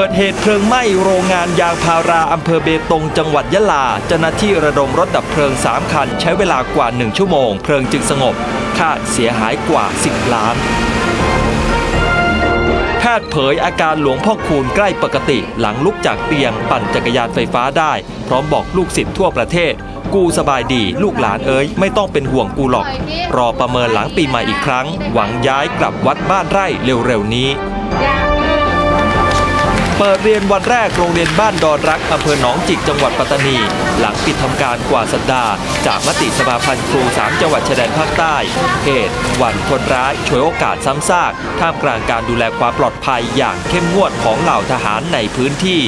เกิดเหตุเพลิงไหม้โรงงานยางพาราอำเภอเบตงจังหวัดยะลา เจ้าหน้าที่ระดมรถดับเพลิง 3 คัน ใช้เวลากว่า 1 ชั่วโมง เพลิงจึงสงบ ค่าเสียหายกว่า 10 ล้าน แพทย์เผยอาการหลวงพ่อคูณใกล้ปกติ หลังลุกจากเตียงปั่นจักรยานไฟฟ้าได้ พร้อมบอกลูกศิษย์ทั่วประเทศ กูสบายดีลูกหลานเอ้ย ไม่ต้องเป็นห่วงกูหรอก รอประเมินหลังปีใหม่อีกครั้ง หวังย้ายกลับวัดบ้านไร่เร็วๆนี้ เปิดเรียนวันแรกโรงเรียนบ้านดอนรักอำเภอหนองจิกจังหวัดปัตตานี หลังปิดทำการกว่าสัปดาห์ จากมติสมาพันธ์ครู 3 จังหวัดชายแดนภาคใต้เหตุหวันคนร้ายฉวยโอกาสซ้ำซากท่ามกลางการดูแลความปลอดภัยอย่างเข้มงวดของเหล่าทหารในพื้นที่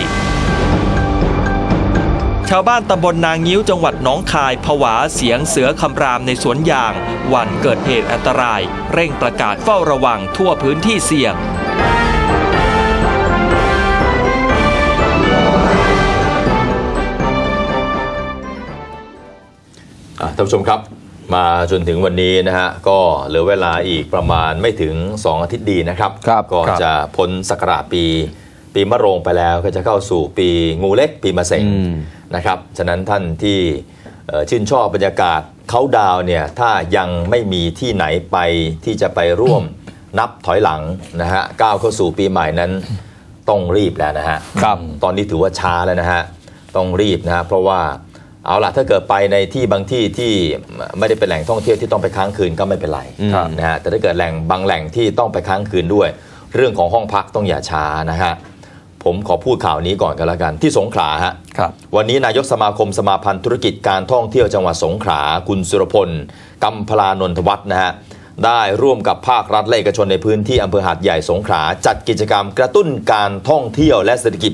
ชาวบ้านตำบลนางงิ้วจังหวัดหนองคายผวาเสียงเสือคำรามในสวนยาง วันเกิดเหตุอันตราย เร่งประกาศเฝ้าระวังทั่วพื้นที่เสี่ยง ท่านผู้ชมครับ มาจนถึงวันนี้นะฮะก็เหลือเวลาอีกประมาณไม่ถึง 2 อาทิตย์ดีนะครับครับก็ครับ จะพ้นศักราชปี ปีมะโรงไปแล้วก็จะเข้าสู่ปีงูเล็กปีมะเสง อืม นะครับ ฉะนั้นท่านที่เอ่อชื่นชอบบรรยากาศเขาดาวน์เนี่ย ถ้ายังไม่มีที่ไหนไปที่จะไปร่วม นับถอยหลังนะฮะ ก้าวเข้าสู่ปีใหม่นั้น ต้องรีบแล้วนะฮะครับ ตอนนี้ถือว่าช้าแล้วนะฮะ ต้องรีบนะฮะ เพราะว่า เอาล่ะถ้าเกิดไปในที่บางที่ที่ไม่ได้เป็นแหล่งท่องเที่ยวที่ต้องไปค้างคืนก็ไม่เป็นไรครับนะฮะแต่ถ้าเกิดแหล่งบางแหล่งที่ต้องไปค้างคืนด้วย เรื่องของห้องพักต้องอย่าช้านะฮะผมขอพูดข่าวนี้ก่อนกันแล้วกันที่สงขลาฮะครับวันนี้นายกสมาคมสมาพันธ์ธุรกิจการท่องเที่ยวจังหวัดสงขลาคุณสุรพลกัมพลานนทวัฒน์นะฮะได้ร่วมกับภาครัฐและเอกชนในพื้นที่อำเภอหาดใหญ่สงขลาจัดกิจกรรมกระตุ้นการท่องเที่ยวและเศรษฐกิจ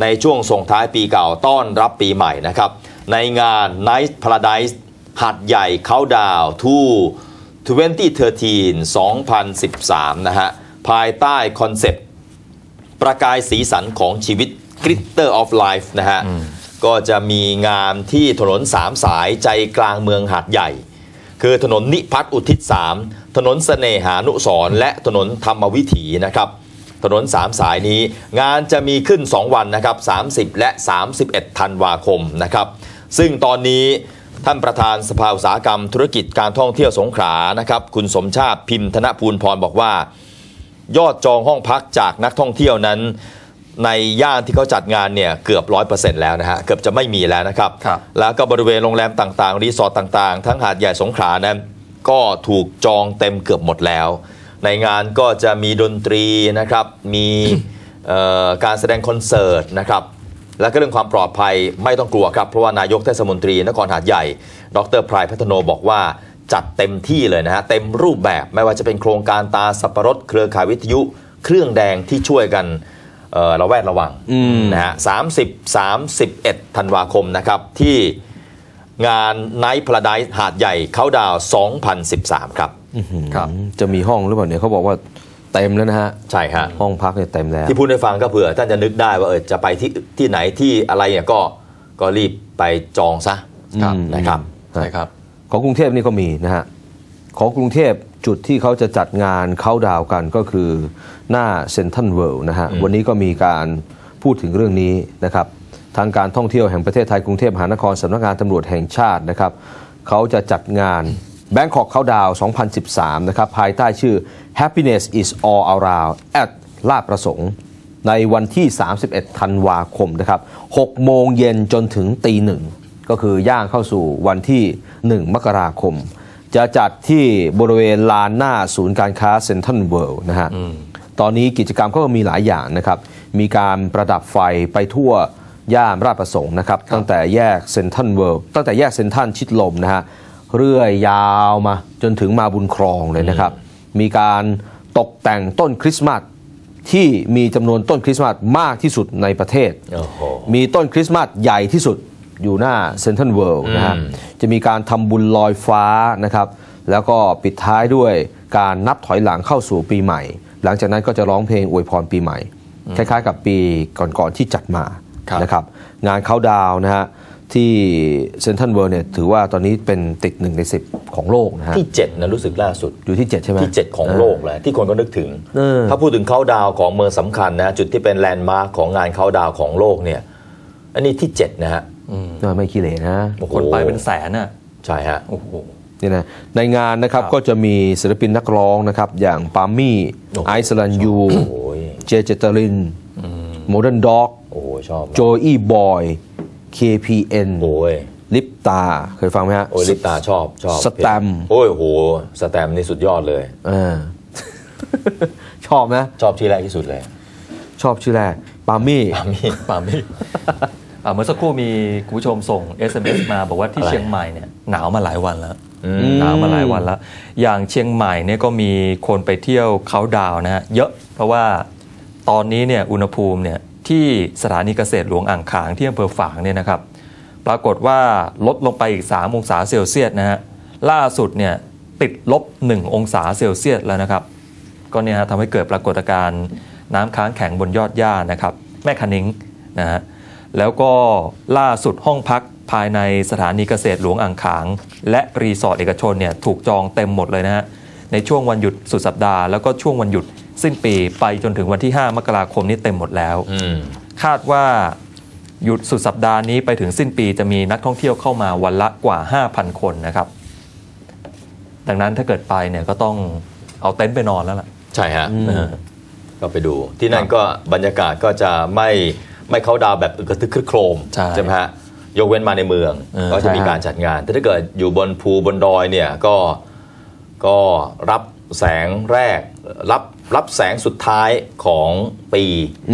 ในช่วงส่งท้ายปีเก่าต้อนรับปีใหม่นะครับ ในงาน Night Paradise หาดใหญ่เขาดาวทู2013 2013 นะฮะ ภายใต้คอนเซปต์ ประกายสีสันของชีวิต Glitter of Life นะฮะ ก็จะมีงานที่ถนนสามสายใจกลางเมืองหาดใหญ่ คือถนนนิพัฒน์อุทิศ 3 ถนนเสน่หานุสรณ์และถนนธรรมวิถีนะครับ ถนนสามสายนี้งานจะมีขึ้น 2 วันนะครับ 30 และ 31 ธันวาคมนะครับ ซึ่งตอนนี้ท่านประธานสภาอุตสาหกรรม ธุรกิจการท่องเที่ยวสงขลานะครับ คุณสมชาติพิมพ์ธนภูลพรบอกว่า ยอดจองห้องพักจากนักท่องเที่ยวนั้น ในย่านที่เขาจัดงานเนี่ยเกือบร้อยเปอร์เซ็นต์แล้วนะฮะเกือบจะไม่มีแล้วนะครับครับแล้วก็บริเวณโรงแรมต่างๆ รีสอร์ทต่างๆ ทั้งหาดใหญ่สงขลานั้นก็ถูกจองเต็มเกือบหมดแล้ว ในงานก็จะมีดนตรีนะครับมีเอ่อการแสดงคอนเสิร์ตนะครับ และก็เรื่องความปลอดภัยไม่ต้องกลัวครับ เพราะว่านายกเทศมนตรีนครหาดใหญ่ ดรพรายพัฒโนบอกว่าจัดเต็มที่เลยนะฮะ เต็มรูปแบบไม่ว่าจะเป็นโครงการตาสับปะรดเครือข่ายวิทยุ เครื่องแดงที่ช่วยกันเอ่อระแวดระวังอืมนะฮะ30 31ธันวาคมนะครับที่งานไนท์พลาดายหาดใหญ่เขาดาวน์2013 ครับครับ จะมีห้องหรือเปล่าเนี่ยเขาบอกว่า เต็มแล้วนะฮะใช่ฮะห้องพักเนี่ยเต็มแล้ว ที่พูดให้ฟังก็เผื่อท่านจะนึกได้ว่าเออจะไปที่ที่ไหนที่อะไรเนี่ยก็ก็รีบไปจองซะครับนะครับใช่ครับ ของกรุงเทพนี่ก็มีนะฮะของกรุงเทพจุดที่เขาจะจัดงานเข้าดาวน์กันก็คือหน้าเซ็นทรัลเวิลด์นะฮะวันนี้ก็มีการพูดถึงเรื่องนี้นะครับทางการท่องเที่ยวแห่งประเทศไทยกรุงเทพมหานครสำนักงานตำรวจแห่งชาตินะครับเขาจะจัดงาน Bangkok เข้าดาวน์2013 นะครับ ภายใต้ชื่อ Happiness is all around at ลาดประสงค์ ในวันที่ 31 ธันวาคมนะครับ6โมงเย็นจนถึงตีหนึ่ง ก็คือย่างเข้าสู่วันที่ 1 มกราคม จะจัดที่บริเวณลานหน้าศูนย์การค้าเซ็นทรัลเวิลด์นะฮะ ตอนนี้กิจกรรมก็มีหลายอย่างนะครับ มีการประดับไฟไปทั่วย่านราชประสงค์นะครับ ตั้งแต่แยกเซ็นทรัลเวิลด์ตั้งแต่แยกเซ็นทรัลชิดลมนะฮะ เรื่อยยาวมา จนถึงมาบุญครองเลยนะครับ มีการตกแต่งต้นคริสต์มาสที่มีจำนวนต้นคริสต์มาสมากที่สุดในประเทศโอ้โหมีต้นคริสต์มาสใหญ่ที่สุดอยู่หน้าเซ็นทรัลเวิลด์นะฮะอืมจะมีการทำบุญลอยฟ้านะครับ แล้วก็ปิดท้ายด้วยการนับถอยหลังเข้าสู่ปีใหม่ หลังจากนั้นก็จะร้องเพลงอวยพรปีใหม่ คล้ายๆ กับปีก่อนๆที่จัดมาครับนะครับ งานเขาดาวน์นะฮะ ที่เซนทันเวิร์เนี่ยถือว่าตอนนี้เป็นติดหนึ่งในสิบของโลกนะฮะที่ 7 นะรู้สึกล่าสุด อยู่ที่ 7 ใช่ไหมที่ 7 ของโลกเลยที่คนก็นึกถึงเออถ้าพูดถึงเขาดาวน์ของเมืองสำคัญนะ จุดที่เป็นแลนด์มาร์คของงานเขาดาวน์ของโลกเนี่ย อันนี้ที่ 7 นะฮะเออไม่ขี้เหร่นะโอ้โหคนไปเป็นแสนอะใช่ฮะโอ้โหนี่นะในงานนะครับครับก็จะมีศิลปินนักร้องนะครับ อย่างปามี่โอ้โหไอซ์ลันยูโอ้ยเจเจตรินโมเดิร์นด็อกโอ้โหชอบมากโจอี้บอย KPN โอ้ยลิปตา เคยฟังไหมฮะ โอ้ยลิปตาชอบชอบสแตมป์โอ้ยโหสแตมป์นี่สุดยอดเลยเออชอบนะ ชอบที่แรกที่สุดเลย ชอบชื่อแรกปามี่ปามี่ปามี่อ่าเมื่อสักครู่มีคุณผู้ชมส่ง SMS มาบอกว่าที่อะไรเชียงใหม่เนี่ยหนาวมาหลายวันแล้วอืมหนาวมาหลายวันแล้ว อย่างเชียงใหม่เนี่ยก็มีคนไปเที่ยวเขาดาวน์นะฮะเยอะเพราะว่าตอนนี้เนี่ยอุณหภูมิเนี่ย ที่สถานีเกษตรหลวงอ่างขางที่อำเภอฝางเนี่ยนะครับ ปรากฏว่าลดลงไปอีก 3 องศาเซลเซียสนะฮะล่าสุดเนี่ยติดลบ 1 องศาเซลเซียสแล้วนะครับ ก็เนี่ยฮะทำให้เกิดปรากฏการณ์น้ำค้างแข็งบนยอดหญ้านะครับ แม่คันิงนะฮะแล้วก็ล่าสุดห้องพักภายในสถานีเกษตรหลวงอ่างขาง และรีสอร์ทเอกชนเนี่ยถูกจองเต็มหมดเลยนะฮะในช่วงวันหยุดสุดสัปดาห์แล้วก็ช่วงวันหยุด สิ้นปีไปจนถึงวันที่ 5 มกราคมนี้เต็มหมดแล้วอืมคาดว่าหยุดสุดสัปดาห์นี้ไปถึงสิ้นปีจะมีนักท่องเที่ยวเข้ามาวันละกว่า 5,000 คนนะครับ ดังนั้นถ้าเกิดไปเนี่ยก็ต้องเอาเต็นท์ไปนอนแล้วล่ะ ใช่ฮะนะฮะก็ไปดู ที่นั่นก็บรรยากาศก็จะไม่ไม่เข้าดาวน์แบบอึกระทึกครึกโครมใช่ไหมฮะยกเว้นมาในเมืองเออก็จะมีใช่ฮะการจัดงาน แต่ถ้าเกิดอยู่บนภูบนดอยเนี่ยก็ก็รับแสงแรกรับ รับแสงสุดท้ายของปี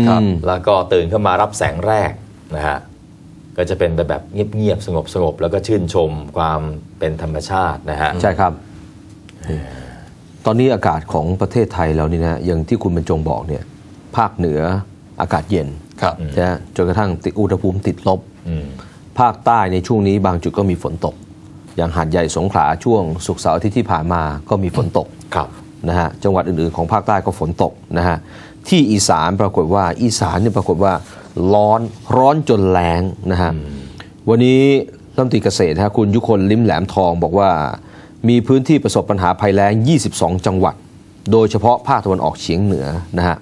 ครับแล้วก็ตื่นขึ้นมารับแสงแรกนะฮะก็จะเป็นแบบเงียบๆสงบสงบๆแล้วก็ชื่นชมความเป็นธรรมชาตินะฮะใช่ครับนี่ตอนนี้อากาศของประเทศไทยเรานี่นะอย่างที่คุณบรรจงบอกเนี่ยภาคเหนืออากาศเย็นครับนะฮะจนกระทั่งติดอุณหภูมิติดลบอืมภาคใต้ในช่วงนี้บางจุดก็มีฝนตก อย่างหาดใหญ่สงขลาช่วงศุกร์เสาร์อาทิตย์ที่ผ่านมาก็มีฝนตกครับ นะฮะจังหวัดอื่นๆของภาคใต้ก็ฝนตกนะฮะที่อีสานปรากฏว่าอีสานเนี่ยปรากฏว่าร้อนร้อนจนแรงนะฮะวันนี้รัฐมนตรีเกษตรนะฮะคุณยุคนลิ้มแหลมทองบอกว่ามีพื้นที่ประสบปัญหาภัยแล้ง 22 จังหวัด โดยเฉพาะภาคตะวันออกเฉียงเหนือนะฮะ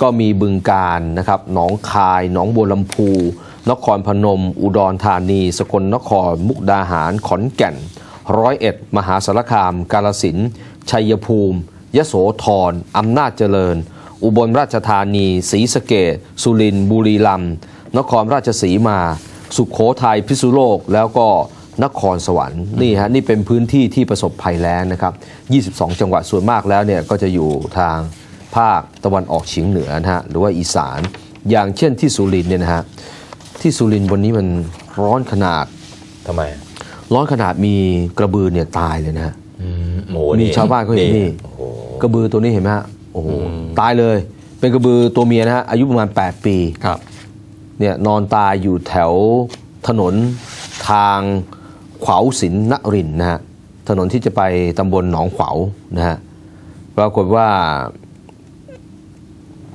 ก็มีบึงการนะครับหนองคาย หนองบัวลำพู นครพนม อุดรธานี สกลนคร มุกดาหาร ขอนแก่น ร้อยเอ็ด มหาสารคาม กาลสินธุ์ ชัยภูมิ ยโสธรอำนาจเจริญ อุบลราชธานีศรีสะเกษสุรินทร์บุรีรัมย์นครราชสีมา สุขโขทัยพิษณุโลกแล้วก็นครสวรรค์นี่ฮะนี่เป็นพื้นที่ที่ประสบภัยแล้งนะครับ 22 จังหวัดส่วนมากแล้วเนี่ยก็จะอยู่ทางภาคตะวันออกเฉียงเหนือนะฮะหรือว่าอีสาน อย่างเช่นที่สุรินทร์เนี่ยนะฮะที่สุรินทร์วันนี้มันร้อนขนาดทำไม ร้อนขนาดมีกระบือเนี่ยตายเลยนะฮะอืม โหมีชาวบ้านเขาเห็นนี่โอ้โหกระบือตัวนี้เห็นไหมฮะโอ้โหตายเลย เป็นกระบือตัวเมียนะฮะอายุประมาณ 8 ปีครับเนี่ยนอนตายอยู่แถวถนนทางขวาวสินนรินทร์นะฮะถนนที่จะไปตำบลหนองขวาวนะฮะปรากฏว่า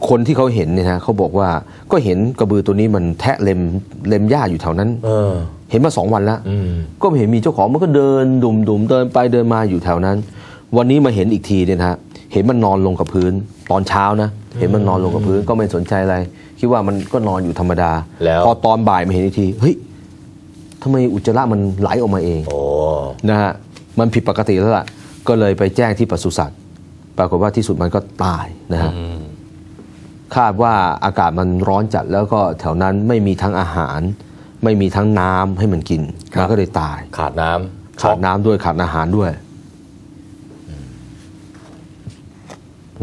คนที่เขาเห็นเนี่ยนะเขาบอกว่าก็เห็นกระบือตัวนี้มันแทะเล็มเล็มหญ้าอยู่แถวนั้น เออ เห็นมาสองวันแล้วอืมก็ไม่เห็นมีเจ้าของมันก็เดินดุมดุมๆเดินไปเดินมาอยู่แถวนั้น วันนี้มาเห็นอีกทีเนี่ยนะฮะเห็นมันนอนลงกับพื้นตอนเช้านะ เห็นมันนอนลงกับพื้นก็ไม่สนใจอะไร คิดว่ามันก็นอนอยู่ธรรมดาแล้วพอตอนบ่ายมาเห็นอีกทีเฮ้ยทำไมอุจจาระมันไหลออกมาเองโอ้นะฮะมันผิดปกติแล้วล่ะ ก็เลยไปแจ้งที่ปศุสัตว์ปรากฏว่าที่สุดมันก็ตายนะฮะคาดว่าอากาศมันร้อนจัดแล้วก็แถวนั้นไม่มีทั้งอาหาร ไม่มีทั้งน้ำให้มันกินครับมันก็เลยตาย ขาดน้ำขาดน้ำด้วยขาดอาหารด้วย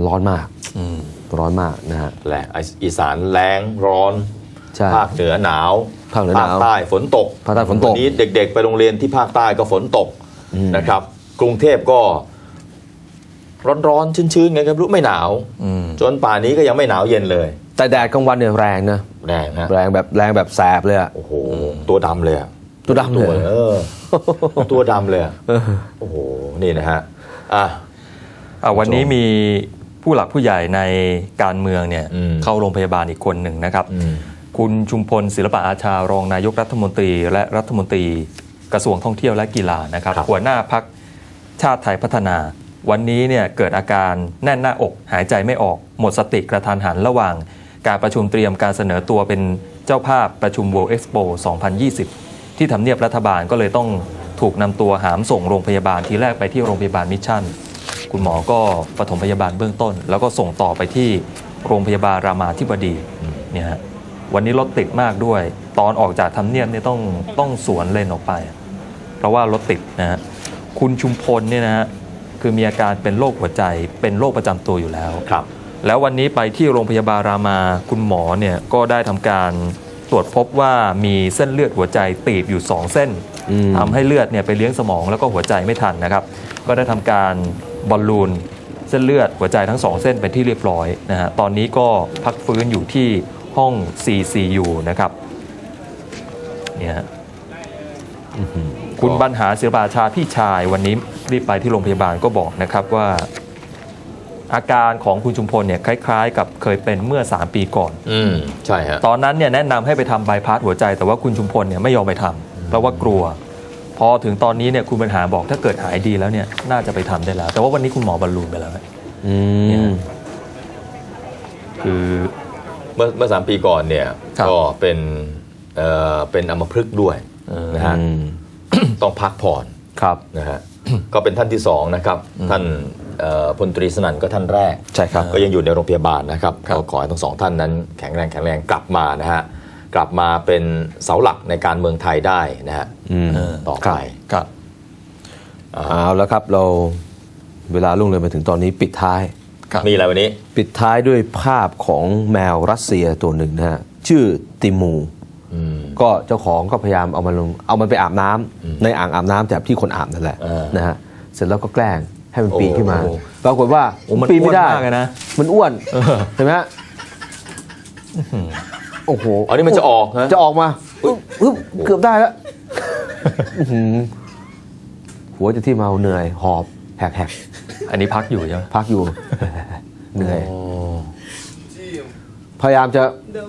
ร้อนมากอืมร้อนมากนะฮะแหละอีสานแรงร้อนใช่ภาคเหนือหนาวภาคเหนือหนาวใต้ฝนตกภาคใต้ฝนตกวันนี้เด็ก ๆ ไปโรงเรียนที่ภาคใต้ก็ฝนตกนะครับ กรุงเทพก็ ร้อนๆชื้นๆไงครับรู้ไม่หนาวอืมจนป่านนี้ก็ยังไม่หนาวเย็นเลย แต่แดดกลางวันเนี่ยแรงนะ แรงฮะแรงแบบแรงแบบแสบเลยอะโอ้โหตัวดำเลยอะตัวดำเลยเออ ตัวดำเลยอะโอ้โหนี่นะฮะอะอะวันนี้มีผู้หลักผู้ใหญ่ในการเมืองเนี่ยอืมเข้าโรงพยาบาลอีกคนหนึ่งนะครับอืมคุณชุมพลศิลปะอาชารองนายกรัฐมนตรี และรัฐมนตรีกระทรวงท่องเที่ยวและกีฬานะครับครับหัวหน้าพักชาติไทยพัฒนา วันนี้เนี่ยเกิดอาการแน่นหน้าอกหายใจไม่ออกหมดสติกระทันหันระหว่าง การประชุมเตรียมการเสนอตัวเป็นเจ้าภาพประชุม World Expo 2020 ที่ทำเนียบรัฐบาลก็เลยต้องถูกนำตัวหามส่งโรงพยาบาลทีแรกไปที่โรงพยาบาลมิชชั่น คุณหมอก็ปฐมพยาบาลเบื้องต้น แล้วก็ส่งต่อไปที่โรงพยาบาลรามาธิบดีเนี่ยฮะวันนี้รถติดมากด้วย ตอนออกจากทำเนียบเนี่ยต้องต้องสวนเลนออกไป เพราะว่ารถติดนะฮะคุณชุมพลเนี่ยนะฮะคือมีอาการเป็นโรคหัวใจเป็นโรคประจำตัวอยู่แล้วครับ แล้ววันนี้ไปที่โรงพยาบาลรามาคุณหมอเนี่ยก็ได้ทำการตรวจพบว่ามีเส้นเลือดหัวใจตีบอยู่ 2 เส้นอืมทำให้เลือดเนี่ยไปเลี้ยงสมองแล้วก็หัวใจไม่ทันนะครับ ก็ได้ทำการบอลลูนเส้นเลือดหัวใจทั้งสองเส้นเป็นที่เรียบร้อยนะฮะตอนนี้ก็พักฟื้นอยู่ที่ห้อง CCU นะครับเนี่ยฮะคุณบรรหาศิลปาชาพี่ชายวันนี้รีบไปที่โรงพยาบาลก็บอกนะครับว่า อาการของคุณชุมพลเนี่ยคล้ายๆ กับเคยเป็นเมื่อ 3 ปีก่อน อืมใช่ฮะตอนนั้นเนี่ยแนะนำให้ไปทำบายพาสหัวใจ แต่ว่าคุณชุมพลเนี่ยไม่ยอมไปทำเพราะว่ากลัว พอถึงตอนนี้เนี่ยคุณบรรหาบอกถ้าเกิดหายดีแล้วเนี่ยน่าจะไปทำได้แล้ว แต่ว่าวันนี้คุณหมอบอลลูนไปแล้วนะอืมคือ เมื่อเมื่อสามปีก่อนเนี่ยครับ ก็เป็นเอ่อเป็นอัมพฤกษ์ด้วยเออนะฮะ อืม ต้องพักผ่อนครับนะฮะ ก็เป็นท่านที่สองนะครับ ท่านเอ่อ พลตรีสนั่นก็ท่านแรกใช่ครับก็ยังอยู่ในโรงพยาบาลนะครับครับก็ขอให้ทั้งสองท่านนั้นแข็งแรงแข็งแรงกลับมานะฮะกลับมาเป็นเสาหลักในการเมืองไทยได้นะฮะอืมต่อครัไปบครับเอาแล้วครับเราเวลาล่วงเลยมาถึงตอนนี้ปิดท้ายครับมีอะไรวันนี้ ปิดท้ายด้วยภาพของแมวรัสเซียตัวหนึ่งนะฮะชื่อติมูอืมก็เจ้าของก็พยายามเอามันลงเอามันไปอาบน้ำในอ่างอาบน้ำแบบที่คนอาบนั่นแหละเออนะฮะเสร็จแล้วก็แกล้ง ให้มันปีนขึ้นมา ปรากฏว่ามันปีนไม่ได้นะมันอ้วนเห็นไหมโอ้โหอันนี้มันจะออกจะออกมาเกือบได้แล้วหัวจะที่เมาเหนื่อยหอบแหกๆอันนี้พักอยู่ใช่ไหมพักอยู่เหนื่อยพยายามจะ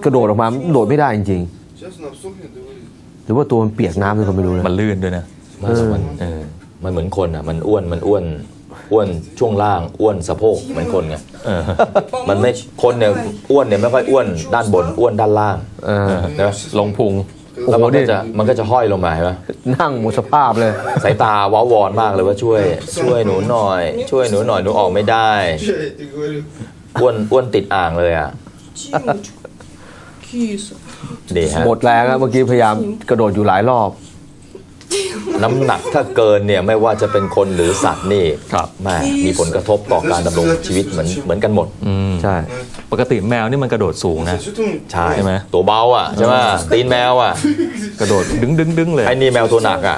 กระโดดออกมาโดดไม่ได้จริงๆหรือว่าตัวมันเปียกน้ำด้วยก็ไม่รู้นะมันลื่นด้วยนะมันมันเหมือนคนอะ มันอ้วนมันอ้วน อ้วนช่วงล่างอ้วนสะโพกเหมือนคนไงมันไม่คนเนี่ยอ้วนเนี่ยไม่ค่อยอ้วนด้านบนอ้วนด้านล่างนะลงพุงแล้วมันก็จะมันก็จะห้อยลงมาใช่ไหมนั่งหมดสภาพเลยสายตาว้าวอนมากเลยว่าช่วย ช่วยหนูหน่อย ช่วยหนูหน่อยหนูออกไม่ได้อ้วนอ้วนติดอ่างเลยอะะหมดแรงแล้วเมื่อกี้พยายามกระโดดอยู่หลายรอบ น้ำหนักถ้าเกินเนี่ยไม่ว่าจะเป็นคนหรือสัตว์นี่ครับแม่มีผลกระทบต่อการดำรงชีวิตเหมือนเหมือนกันหมด อืใช่ ปกติแมวนี่มันกระโดดสูงนะ ใช่ใช่ไหมตัวเบาอะใช่ไหมตีนแมวอะกระโดดดึงดึงดึงเลยไอ้นี่แมวตัวหนักอะ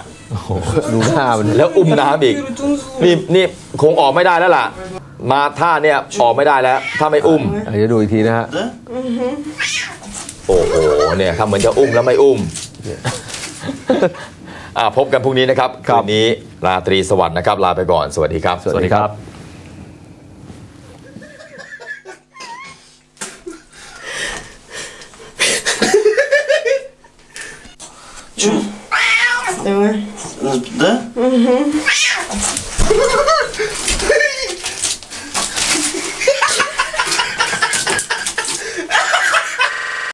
ดูหน้ามันแล้วอุ้มน้ำอีกนี่นี่คงออกไม่ได้แล้วล่ะ มาท่าเนี่ยออกไม่ได้แล้ว ถ้าไม่อุ้มเดี๋ยวดูอีกทีนะฮะโอ้โหเนี่ยถ้าเหมือนจะอุ้มแล้วไม่อุ้ม พบกันพรุ่งนี้นะครับครัคืบนนี้ราตรีสวัสดิ์นะครับ ลาไปก่อนสวัสดีครับ สวัสดีครับ